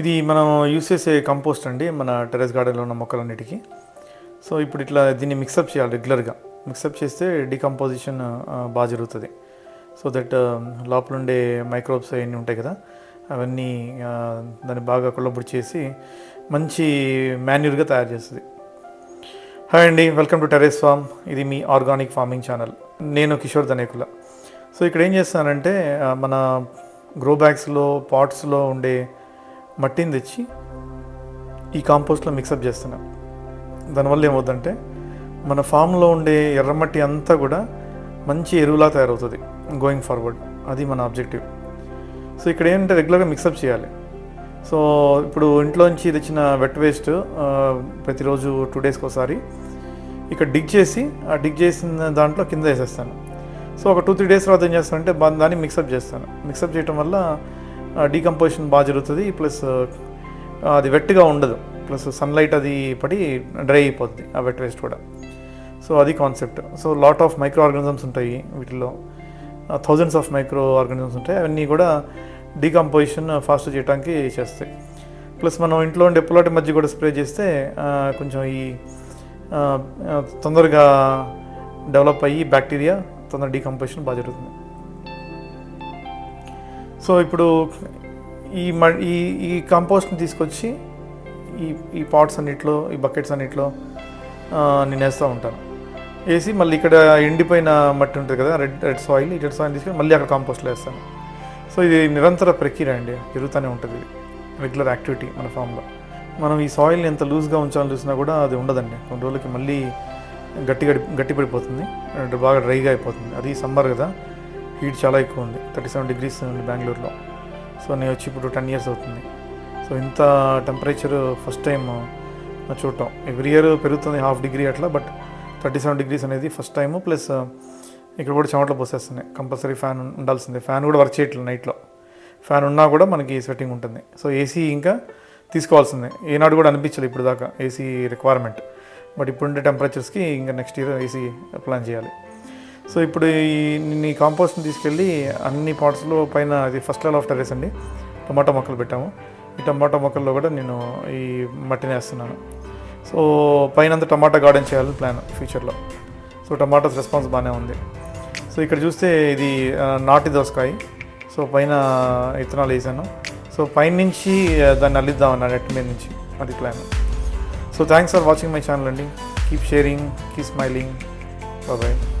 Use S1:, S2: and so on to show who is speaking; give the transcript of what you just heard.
S1: ఇది మనం యూస్ చేసే కంపోస్ట్ అండి మన టెరెస్ గార్డెన్లో ఉన్న మొక్కలన్నిటికీ. సో ఇప్పుడు ఇట్లా దీన్ని మిక్సప్ చేయాలి రెగ్యులర్గా మిక్సప్ చేస్తే డికంపోజిషన్ బాగా జరుగుతుంది. సో దట్ లోపల ఉండే మైక్రోబ్స్ అవన్నీ ఉంటాయి కదా అవన్నీ దాన్ని బాగా కొల్లబుడి చేసి మంచి మాన్యూర్గా తయారు చేస్తుంది. హాయ్ అండి వెల్కమ్ టు టెరెస్ ఫార్మ్ ఇది మీ ఆర్గానిక్ ఫార్మింగ్ ఛానల్ నేను కిషోర్ ధనేకుల. సో ఇక్కడ ఏం చేస్తానంటే మన గ్రో బ్యాగ్స్లో పాట్స్లో ఉండే మట్టిని తెచ్చి ఈ కాంపోస్ట్లో మిక్సప్ చేస్తున్నాం. దానివల్ల ఏమవుతుందంటే మన ఫామ్లో ఉండే ఎర్రమట్టి అంతా కూడా మంచి ఎరువులా తయారవుతుంది గోయింగ్ ఫార్వర్డ్ అది మన ఆబ్జెక్టివ్. సో ఇక్కడ ఏంటంటే రెగ్యులర్గా మిక్సప్ చేయాలి. సో ఇప్పుడు ఇంట్లోంచి తెచ్చిన వెట్ వేస్ట్ ప్రతిరోజు టూ డేస్కి ఒకసారి ఇక్కడ డిగ్ చేసి ఆ డిగ్ చేసిన దాంట్లో కింద వేసేస్తాను. సో ఒక టూ త్రీ డేస్ తర్వాత ఏం చేస్తానంటే దాన్ని మిక్సప్ చేస్తాను. మిక్సప్ చేయటం వల్ల డీకంపోజిషన్ బాగా జరుగుతుంది. ప్లస్ అది వెట్గా ఉండదు. ప్లస్ సన్లైట్ అది పడి డ్రై అయిపోతుంది ఆ వెట్ వేస్ట్ కూడా. సో అది concept so lot of microorganisms ఉంటాయి వీటిలో థౌజండ్స్ ఆఫ్ మైక్రో ఆర్గానిజమ్స్ ఉంటాయి. అవన్నీ కూడా డీకంపోజిషన్ ఫాస్ట్ చేయడానికి చేస్తాయి. ప్లస్ మనం ఇంట్లో ఉండే పొలాటి మధ్య కూడా స్ప్రే చేస్తే కొంచెం ఈ తొందరగా డెవలప్ అయ్యి బ్యాక్టీరియా తొందర డీకంపోజిషన్ బాగా జరుగుతుంది. సో ఇప్పుడు ఈ మ ఈ ఈ కంపోస్ట్ని తీసుకొచ్చి ఈ ఈ పాట్స్ అన్నిట్లో ఈ బకెట్స్ అన్నిట్లో నేను వేస్తూ ఉంటాను. వేసి మళ్ళీ ఇక్కడ ఎండిపోయిన మట్టి ఉంటుంది కదా రెడ్ రెడ్ సాయిల్ ఈ రెడ్ సాయిల్ తీసుకొని మళ్ళీ అక్కడ కాంపోస్ట్లో వేస్తాను. సో ఇది నిరంతర ప్రక్రియ అండి జరుగుతూనే ఉంటుంది రెగ్యులర్ యాక్టివిటీ మన ఫామ్లో మనం ఈ సాయిల్ని ఎంత లూజ్గా ఉంచాలని చూసినా కూడా అది ఉండదండి. కొన్ని రోజులకి మళ్ళీ గట్టి గట్టి గట్టిపడిపోతుంది బాగా డ్రైగా అయిపోతుంది. అది సమ్మర్ కదా హీట్ చాలా ఎక్కువ ఉంది. థర్టీ సెవెన్ డిగ్రీస్ ఉంది బెంగళూరులో. సో నేను వచ్చి ఇప్పుడు టెన్ ఇయర్స్ అవుతుంది. సో ఇంత టెంపరేచర్ ఫస్ట్ టైం చూడటం. ఎవ్రీ ఇయర్ పెరుగుతుంది హాఫ్ డిగ్రీ అట్లా బట్ థర్టీ సెవెన్ డిగ్రీస్ అనేది ఫస్ట్ టైము ప్లస్ ఇక్కడ కూడా చెమటలు పోసేస్తున్నాయి. కంపల్సరీ ఫ్యాన్ ఉండాల్సిందే. ఫ్యాన్ కూడా వర్క్ చేయట్లేదు నైట్లో. ఫ్యాన్ ఉన్నా కూడా మనకి స్వెట్టింగ్ ఉంటుంది. సో ఏసీ ఇంకా తీసుకోవాల్సిందే. ఏనాడు కూడా అనిపించలేదు ఇప్పుడు దాకా ఏసీ రిక్వైర్మెంట్. బట్ ఇప్పుడుండే టెంపరేచర్స్కి ఇంకా నెక్స్ట్ ఇయర్ ఏసీ ప్లాన్ చేయాలి. సో ఇప్పుడు ఈ నేను ఈ కాంపోస్ట్ని తీసుకెళ్ళి అన్ని పార్ట్స్లో పైన అది ఫస్ట్ లెవెల్ ఆఫ్ టెరెస్ అండి. టమాటా మొక్కలు పెట్టాము. ఈ టమాటా మొక్కల్లో కూడా నేను ఈ మట్టిని వేస్తున్నాను. సో పైన అంత టమాటా గార్డెన్ చేయాలని ప్లాన్ ఫ్యూచర్లో సో టమాటాస్ రెస్పాన్స్ బాగానే ఉంది. సో ఇక్కడ చూస్తే ఇది నాటి దోసకాయ. సో పైన విత్తనాలు వేసాను. సో పైన నుంచి ఆ, దాన్ని అల్లిద్దామన్న నెట్ మీద నుంచి. అది plan so thanks for watching my channel అండి. Keep sharing keep smiling bye